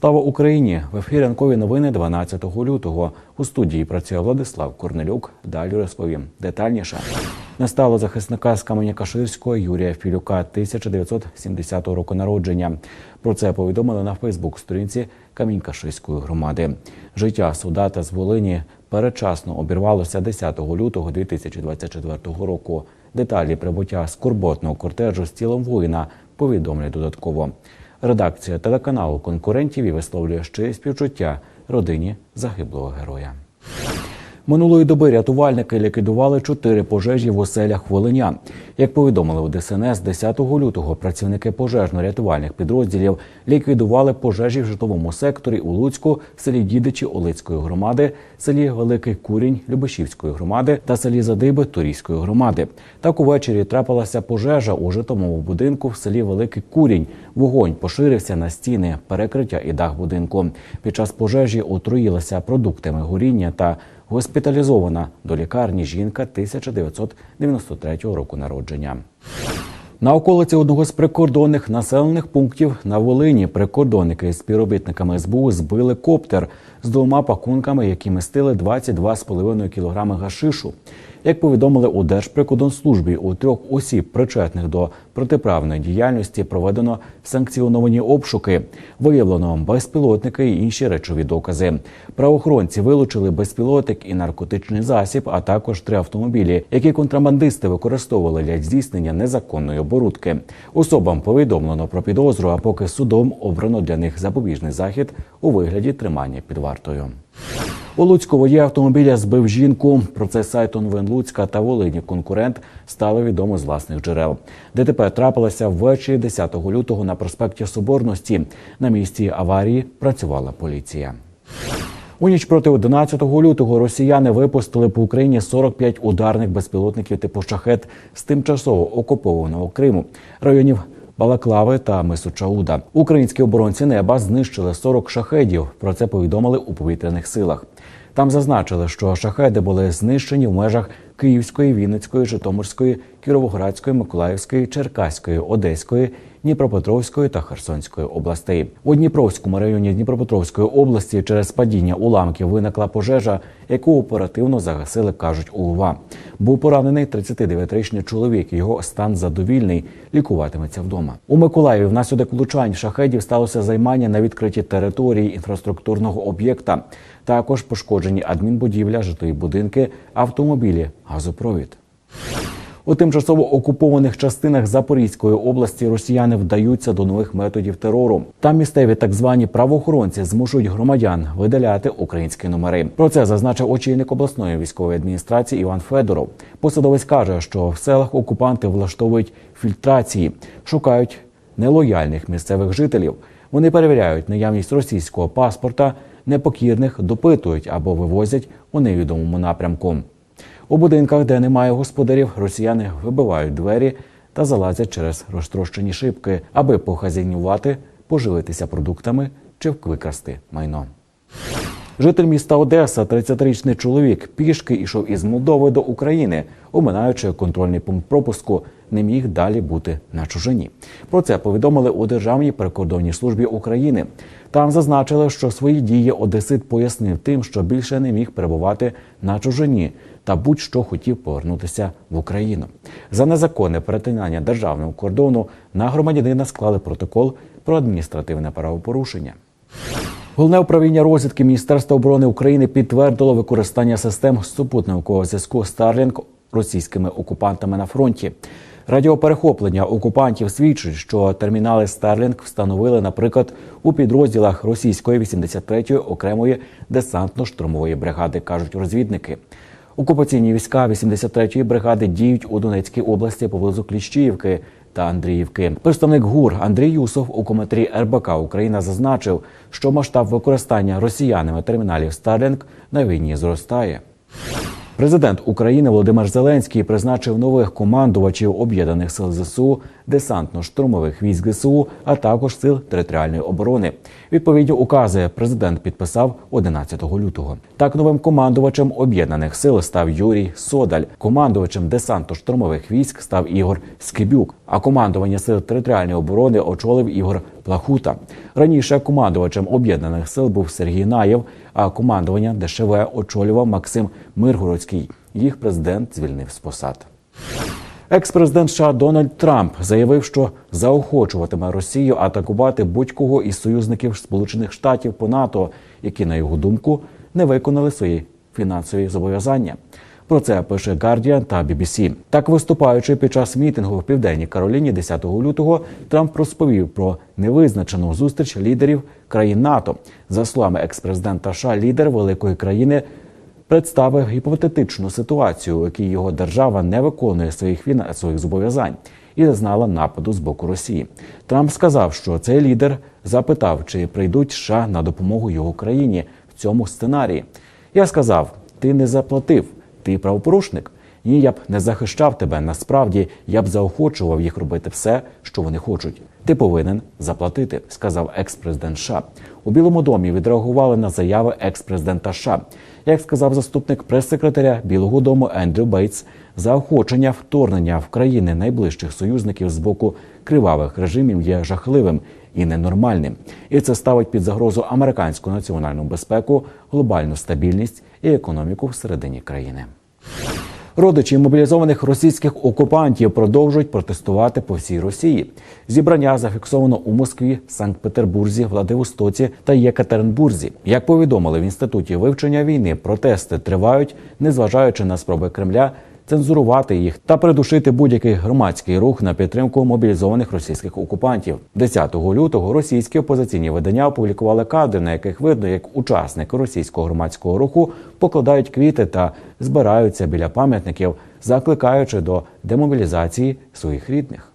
Слава Україні! В ефірі ранкові новини 12 лютого. У студії працює Владислав Корнелюк. Далі розповім детальніше. Не стало захисника з Каменя-Каширського Юрія Філюка 1970 року народження. Про це повідомили на Фейсбук-сторінці Камінь-Каширської громади. Життя солдата з Волині передчасно обірвалося 10 лютого 2024 року. Деталі прибуття скорботного кортежу з тілом воїна повідомлять додатково. Редакція телеканалу конкурентів і висловлює щирі співчуття родині загиблого героя. Минулої доби рятувальники ліквідували чотири пожежі в оселях волинян. Як повідомили у ДСНС, 10 лютого працівники пожежно-рятувальних підрозділів ліквідували пожежі в житловому секторі у Луцьку, селі Дідичі Олицької громади, селі Великий Курінь Любешівської громади та селі Задиби Турійської громади. Так увечері трапилася пожежа у житловому будинку в селі Великий Курінь. Вогонь поширився на стіни, перекриття і дах будинку. Під час пожежі отруїлася продуктами горіння та госпіталізована до лікарні жінка 1993 року народження. На околиці одного з прикордонних населених пунктів на Волині прикордонники з співробітниками СБУ збили коптер з двома пакунками, які містили 22,5 кг гашишу. Як повідомили у Держприкордонслужбі, у трьох осіб, причетних до протиправної діяльності, проведено санкціоновані обшуки. Виявлено безпілотники і інші речові докази. Правоохоронці вилучили безпілотник і наркотичний засіб, а також три автомобілі, які контрабандисти використовували для здійснення незаконної оборудки. Особам повідомлено про підозру, а поки судом обрано для них запобіжний захід у вигляді тримання під вартою. У Луцьку водій автомобіля збив жінку. Про це сайт новин Луцька та Волині конкурент стало відомо з власних джерел. ДТП трапилося ввечері 10 лютого на проспекті Соборності. На місці аварії працювала поліція. У ніч проти 11 лютого росіяни випустили по Україні 45 ударних безпілотників типу шахет з тимчасово окупованого Криму, районів Балаклави та Мису Чауда. Українські оборонці неба знищили 40 шахедів. Про це повідомили у повітряних силах. Там зазначили, що шахеди були знищені в межах Київської, Вінницької, Житомирської, Кіровоградської, Миколаївської, Черкаської, Одеської, Дніпропетровської та Херсонської областей. У Дніпровському районі Дніпропетровської області через падіння уламків виникла пожежа, яку оперативно загасили, кажуть УВА. Був поранений 39-річний чоловік. Його стан задовільний, лікуватиметься вдома. У Миколаєві внаслідок влучань шахедів сталося займання на відкритій території інфраструктурного об'єкта. Також пошкоджені адмінбудівля, житлові будинки, автомобілі, газопровід. У тимчасово окупованих частинах Запорізької області росіяни вдаються до нових методів терору. Там місцеві так звані правоохоронці змушують громадян видаляти українські номери. Про це зазначив очільник обласної військової адміністрації Іван Федоров. Посадовець каже, що в селах окупанти влаштовують фільтрації, шукають нелояльних місцевих жителів. Вони перевіряють наявність російського паспорта, непокірних допитують або вивозять у невідомому напрямку. У будинках, де немає господарів, росіяни вибивають двері та залазять через розтрощені шибки, аби похазяйнувати, поживитися продуктами чи викрасти майно. Житель міста Одеса, 30-річний чоловік, пішки йшов із Молдови до України, оминаючи контрольний пункт пропуску, не міг далі бути на чужині. Про це повідомили у Державній прикордонній службі України. Там зазначили, що свої дії Одесит пояснив тим, що більше не міг перебувати на чужині та будь-що хотів повернутися в Україну. За незаконне перетинання державного кордону на громадянина склали протокол про адміністративне правопорушення. Головне управління розвідки Міністерства оборони України підтвердило використання систем супутникового зв'язку Starlink російськими окупантами на фронті. Радіоперехоплення окупантів свідчить, що термінали Starlink встановили, наприклад, у підрозділах російської 83-ї окремої десантно-штурмової бригади, кажуть розвідники. Окупаційні війська 83-ї бригади діють у Донецькій області поблизу Кліщіївки та Андріївки. Представник ГУР Андрій Юсов у коментарі РБК Україна зазначив, що масштаб використання росіянами терміналів Starlink на війні зростає. Президент України Володимир Зеленський призначив нових командувачів об'єднаних сил ЗСУ, десантно-штурмових військ ЗСУ, а також сил територіальної оборони. Відповідні укази президент підписав 11 лютого. Так новим командувачем об'єднаних сил став Юрій Содаль. Командувачем десантно-штурмових військ став Ігор Скибюк. А командування сил територіальної оборони очолив Ігор Плахута. Раніше командувачем об'єднаних сил був Сергій Наєв, а командування ДШВ очолював Максим Миргородський. Їх президент звільнив з посад. Екс-президент США Дональд Трамп заявив, що заохочуватиме Росію атакувати будь-кого із союзників Сполучених Штатів по НАТО, які, на його думку, не виконали свої фінансові зобов'язання. Про це пише Guardian та BBC. Так, виступаючи під час мітингу в південній Кароліні 10 лютого, Трамп розповів про невизначену зустріч лідерів країн НАТО. За словами екс-президента США, лідер великої країни представив гіпотетичну ситуацію, у якій його держава не виконує своїх фінансових зобов'язань і зазнала нападу з боку Росії. Трамп сказав, що цей лідер запитав, чи прийдуть США на допомогу його країні в цьому сценарії. Я сказав: ти не заплатив, ти правопорушник. Ні, я б не захищав тебе. Насправді я б заохочував їх робити все, що вони хочуть. Ти повинен заплатити, сказав екс-президент США. У Білому домі відреагували на заяви екс-президента США. Як сказав заступник прес-секретаря Білого Дому Ендрю Бейтс, заохочення вторгнення в країни найближчих союзників з боку кривавих режимів є жахливим і ненормальним. І це ставить під загрозу американську національну безпеку, глобальну стабільність і економіку всередині країни. Родичі мобілізованих російських окупантів продовжують протестувати по всій Росії. Зібрання зафіксовано у Москві, Санкт-Петербурзі, Владивостоці та Єкатеринбурзі. Як повідомили в інституті вивчення війни, протести тривають, незважаючи на спроби Кремля цензурувати їх та придушити будь-який громадський рух на підтримку мобілізованих російських окупантів. 10 лютого російські опозиційні видання опублікували кадри, на яких видно, як учасники російського громадського руху покладають квіти та збираються біля пам'ятників, закликаючи до демобілізації своїх рідних.